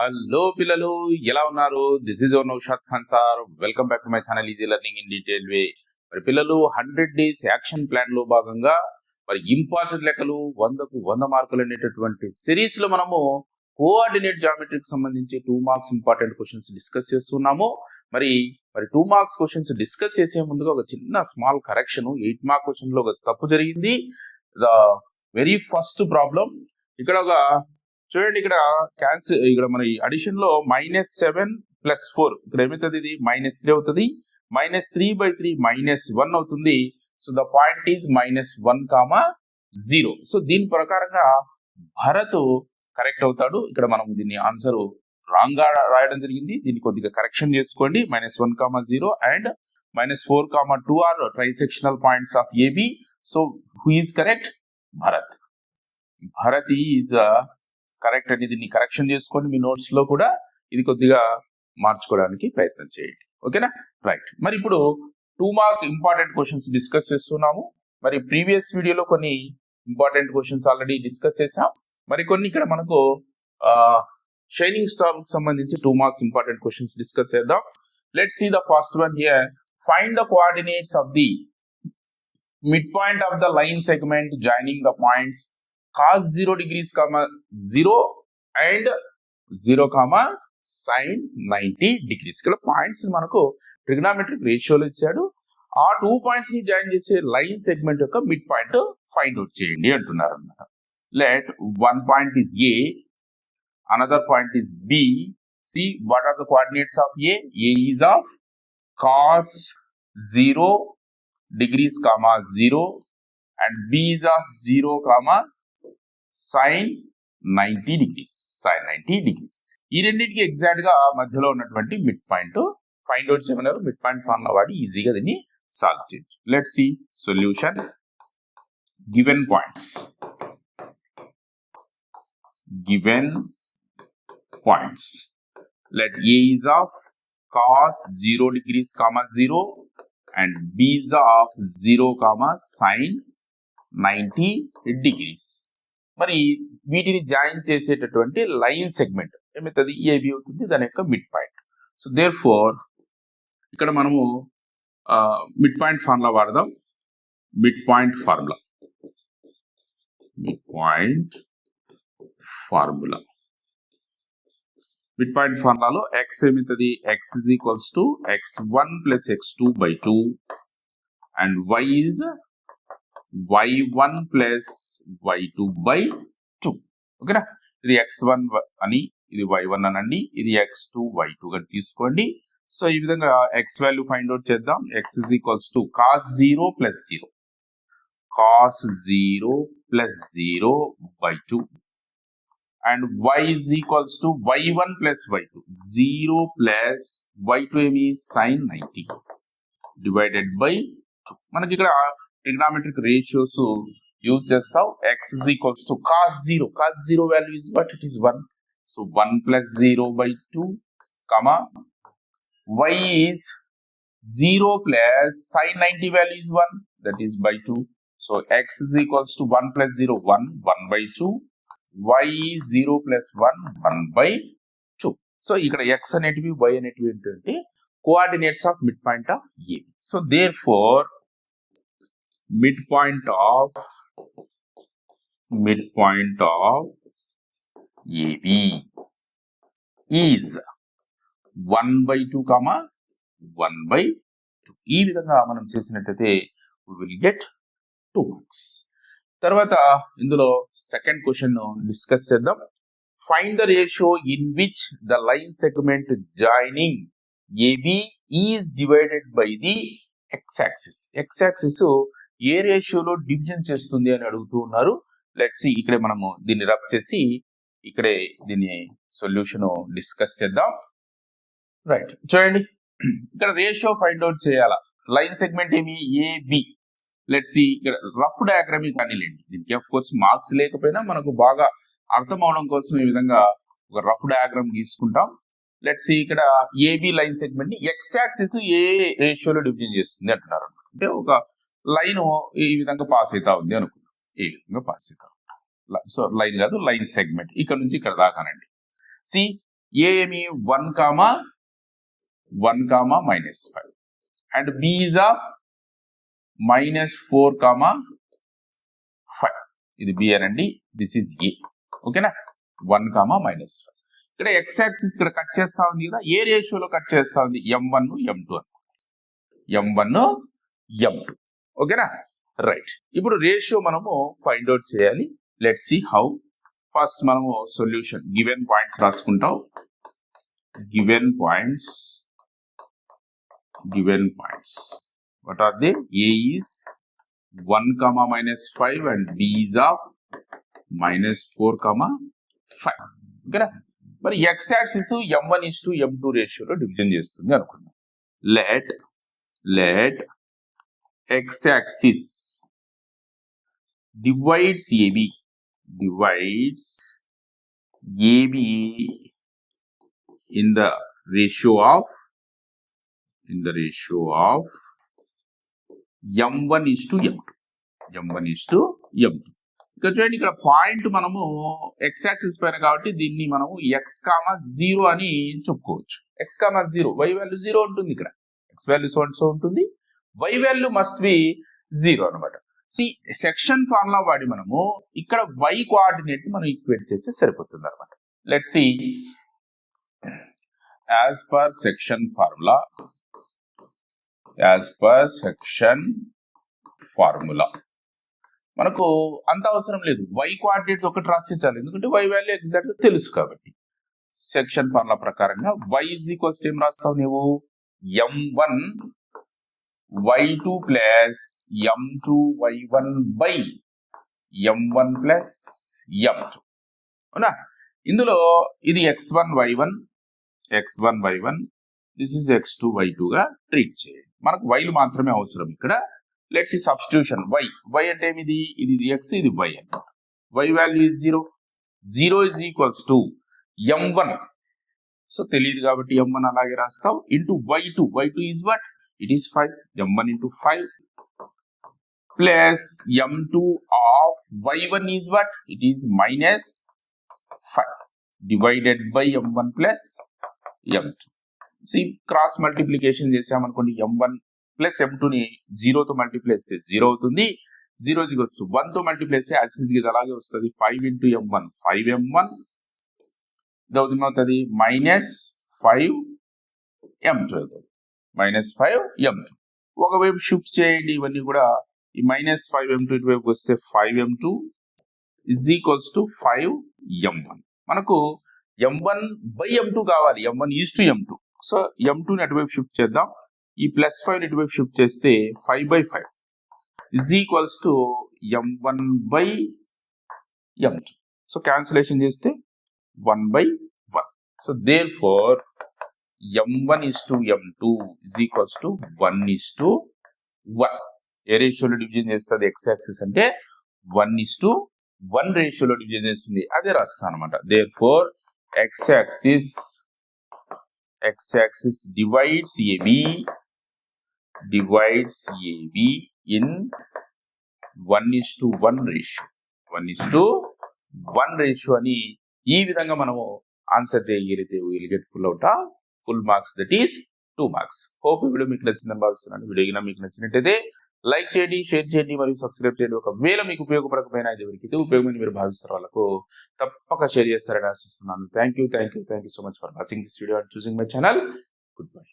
Hello పిల్లలు ఎలా ఉన్నారు? This is Naushad Khan sir welcome back to my channel easy learning in detail way మరి పిల్లలు hundred days action ప్లాన్లో భాగంగా మరి ఇంపార్టెంట్ లెక్కలు వందకు వంద మార్కులు అనేటటువంటి సిరీస్లో మనము కోఆర్డినేట్ జామెట్రీకి సంబంధించి two marks important questions discuss చేస్తున్నాము. మరి మరి టూ మార్క్స్ క్వశ్చన్స్ డిస్కస్ చేసే ముందుగా ఒక చిన్న స్మాల్ కరెక్షన్ ఎయిట్ మార్క్ క్వశ్చన్లో ఒక తప్పు జరిగింది. ద వెరీ ఫస్ట్ ప్రాబ్లం ఇక్కడ ఒక చూడండి ఇక్కడ క్యాన్సిల్ ఇక్కడ మన అడిషన్లో మైనస్ సెవెన్ ప్లస్ ఫోర్ ఇక్కడ ఏమవుతుంది ఇది? మైనస్ త్రీ అవుతుంది. Minus three by three minus one అవుతుంది. So the point is minus one comma zero so దీని ప్రకారంగా భరత్ కరెక్ట్ అవుతాడు. ఇక్కడ మనం దీన్ని ఆన్సర్ రాంగ్గా రాయడం జరిగింది. దీన్ని కొద్దిగా కరెక్షన్ చేసుకోండి. Minus one comma zero and minus four comma two are trisectional points of AB so who is correct Bharat Bharat is correct అని దీన్ని కరెక్షన్ చేసుకొని మీ నోట్స్లో కూడా ఇది కొద్దిగా మార్చుకోవడానికి ప్రయత్నం చేయండి. ఓకేనా? రైట్. మరి ఇప్పుడు two mark important questions discuss చేస్తున్నాము. మరి ప్రీవియస్ వీడియోలో కొన్ని ఇంపార్టెంట్ క్వశ్చన్స్ ఆల్రెడీ డిస్కస్ చేసాం మరి కొన్ని ఇక్కడ మనకు షైనింగ్ స్టార్ సంబంధించి two marks important questions discuss చేద్దాం. Let see the first one here find the coordinates of the mid point of the line segment joining the points cos zero degrees comma zero and zero comma sine ninety degrees ఇక్కడ points మనకు trigonometric రేషియోలో ఇచ్చాడు. ఆ two పాయింట్స్ని join చేసే line segment యొక్క mid point find out చేయండి అంటున్నారు అనమాట let one point is A another point is B C what are the coordinates of A A is of cos zero degrees comma zero and B is of zero comma sine ninety degrees sine ninety degrees ఈ రెండింటికి ఎగ్జాక్ట్గా మధ్యలో ఉన్నటువంటి mid point find out చేయమన్నారు mid point formula వాడి ఈజీగా దీన్ని solve చేయొచ్చు. Let see solution given points given points let A is of cos zero degrees comma zero and B is of zero comma sine ninety degrees మరి వీటిని join చేసేటటువంటి line segment ఏమవుతుంది? ఈఐబి అవుతుంది. దాని యొక్క mid point. So therefore ఇక్కడ మనము mid point formula వాడదాం. Mid point formula. Mid point formula. Mid point ఫార్ములాలో X ఏమవుతుంది? X is equals to x one plus x two by two and y is y1 plus y two by two ఓకేనా ఇది x one అని ఇది why one అనండి ఇది x2 y2 గా తీసుకోండి. So ఈ విధంగా ఎక్స్ వాల్యూ ఫైండ్ అవుట్ చేద్దాం. X is equals to cos zero plus zero cos zero plus zero by two and y is equals to y1 plus y two zero plus y two ఏమి? Sine ninety divided by two మనకి ఇక్కడ trigonometric ratios use చేస్తావు. X is equals to cos zero cos zero value is but it is one so one plus zero by two comma y is zero plus sine ninety value is one that is by two so x is equals to one plus zero one one by two y zero plus one one by two so ఇక్కడ x అనేటివి y అనేటివి ఏంటంటే coordinates of mid point of A so therefore midpoint of midpoint of AB is 1 by 2 comma 1 by 2 ఈ విధంగా మనం చేసినట్టయితే we will get 2 marks. తర్వాత ఇందులో సెకండ్ క్వశ్చన్ డిస్కస్ చేద్దాం. Find the ratio in which the line segment joining AB is divided by the x axis x axis ఏ రేషియోలో division చేస్తుంది అని అడుగుతూ ఉన్నారు. లెట్స్ ఇక్కడే మనము దీన్ని రబ్ చేసి ఇక్కడే దీన్ని సొల్యూషన్ డిస్కస్ చేద్దాం. రైట్ చూడండి. ఇక్కడ రేషియో ఫైండ్ అవుట్ చేయాలా? లైన్ సెగ్మెంట్ ఏమి? ఏబి లెట్స్ ఇక్కడ రఫ్ డయాగ్రామ్ కానీలేండి. దీనికి ఆఫ్ కోర్స్ మార్క్స్ లేకపోయినా మనకు బాగా అర్థం అవడం కోసం ఈ విధంగా ఒక రఫ్ డయాగ్రామ్ గీసుకుంటాం. లెట్స్ ఇక్కడ ఏబి లైన్ సెగ్మెంట్ని ఎక్స్ యాక్సిస్ ఏ రేషియోలో డివిజన్ చేస్తుంది అంటున్నారు. అంటే ఒక లైన్ ఈ విధంగా పాస్ అవుతా ఉంది అనుకున్నాం. ఈ విధంగా పాస్ అవుతా సో లైన్ కాదు లైన్ సెగ్మెంట్. ఇక్కడ నుంచి ఇక్కడ దాకానండి సి ఏమి? One comma? One comma minus five. And B is of minus four comma five. ఇది బి అనండి దిస్ ఈజ్ ఏ. ఓకేనా? One comma minus five. ఇక్కడ ఎక్స్ యాక్సిస్ ఇక్కడ కట్ చేస్తా ఉంది కదా ఏ రేషియోలో కట్ చేస్తా ఉంది? M one M two M one M two. ఓకేనా? రైట్. ఇప్పుడు రేషియో మనము ఫైండ్ అవుట్ చేయాలి. లెట్ సి హౌ ఫస్ట్ మనము సొల్యూషన్ గివెన్ పాయింట్స్ రాసుకుంటాం. Given points given points. What are the A is 1 comma minus 5 and b is of minus 4 comma 5 ఓకేనా? మరి x axis M one is to M two రేషియోలో division చేస్తుంది అనుకుందాం. Let let x axis divides AB divides AB in the ratio of in the ratio of M one is to M is M one is to ఇక్కడ చూడండి ఇక్కడ point మనము X axis పైన కాబట్టి దీన్ని మనము ఎక్స్ కామా జీరో అని చెప్పుకోవచ్చు. X comma zero y value zero ఉంటుంది ఇక్కడ. ఎక్స్ వాల్యూ సో ఉంటుంది. Y value must be zero అనమాట సి సెక్షన్ ఫార్ములా వాడి మనము ఇక్కడ వై కోఆర్డినేట్ మనం ఈక్వేట్ చేస్తే సరిపోతుంది అనమాట let see as per section formula as per section formula మనకు అంత అవసరం లేదు. వై కోఆర్డినేట్ ఒకటి రాసించాలి ఎందుకంటే వై వాల్యూ ఎగ్జాక్ట్గా తెలుసు కాబట్టి. సెక్షన్ ఫార్ములా ప్రకారంగా వై ఇజ్ ఈక్వల్స్ ఏం రాస్తావు నువ్వు M one y two plus M two y one by M one plus M two అవునా? ఇందులో ఇది x one y one x one y one this is x two y టూగా treat చేయండి. మనకు వైలు మాత్రమే అవసరం ఇక్కడ. లెట్స్ ఈ సబ్స్టిట్యూషన్ వై వై అంటే ఏమిది? ఇది ఇది ఎక్స్ ఇది వై అన్నమాట Y value is zero zero is equals to M one so తెలియదు కాబట్టి ఎం వన్ అలాగే రాస్తావు. Into Y two Y two is what it is five M one into five plus of two of Y one is minus it divided minus five divided by see cross plus M two C cross multiplication చేసామనుకోండి M one plus M టూని జీరోతో multiply చేస్తే zero అవుతుంది zero zero వన్తో multiply చేస్తే axis ఇది అలాగే వస్తుంది. Five into M one five M one ఇది మైనస్ ఫైవ్ ఎం టూ అవుతుంది. మైనస్ ఫైవ్ ఎం టూ ఒకవైపు షిఫ్ట్ చేయండి ఇవన్నీ కూడా ఈ మైనస్ ఫైవ్ ఎం టూ ఇటువైపు వస్తే five M two is equals to five M one మనకు M one by M two కావాలి M one is to M two so M టూని అటువైపు షిఫ్ట్ చేద్దాం. ఈ ప్లస్ ఫైవ్ ఇటువైపు షిఫ్ట్ చేస్తే five by five is equals to M one by M two so cancellation చేస్తే one by one so therefore M one is to M two is equals to one is to one ఏ రేషియోలో division చేస్తుంది x axis అంటే one is to one రేషియోలో division చేస్తుంది. అదే రాస్తాను అనమాట therefore x axis x axis divides AB divides AB in one is to one ratio one is to one ratio అని ఈ విధంగా మనము ఆన్సర్ చేయగలిగితే will get full out full marks that is two marks hope ఈ video మీకు నచ్చిందని భావిస్తున్నాను. Video కింద మీకు నచ్చినట్టయితే లైక్ చేయండి షేర్ చేయండి మరియు సబ్స్క్రైబ్ చేయండి. ఒకవేళ మీకు ఉపయోగపడకపోయినా ఇది ఎవరికైతే ఉపయోగమని మీరు భావిస్తారు వాళ్ళకు. తప్పక షేర్ చేస్తారని ఆశిస్తున్నాను. Thank you thank you thank you so much for watching this video and choosing my channel good bye